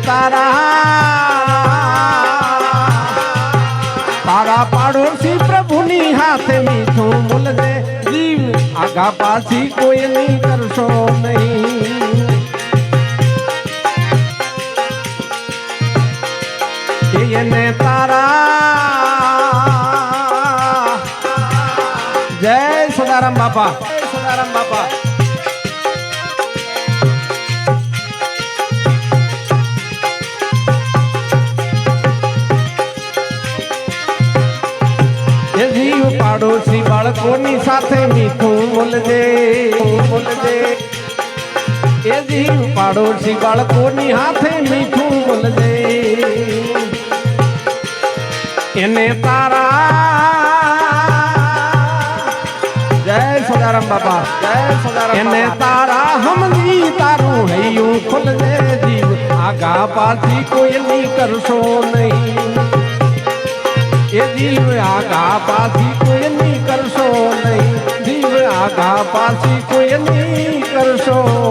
तारा। तारा पड़ोसी प्रभु नी हाथ मीठू बोल दे। जीव आगा पासी कोई नहीं कर सो नहीं। ने तारा। जय सदाराम बाबा जय सदाराम बाबा એ જીવ પાડોશી બાળકોની સાથે મીઠું બોલજે બોલજે. એ જીવ પાડોશી બાળકોની હાથે મીઠું બોલજે. એને તારા જય સદારામ બાપા, જય સદારામ એને તારા હમજી તારું હૈયું ખુલજે જીવ આગા પાછી કોઈની કરશો નહીં એ જીવ આગા પાછી કોઈની કરશો નહીં. જીવ આગા પાછી કોઈની કરશો.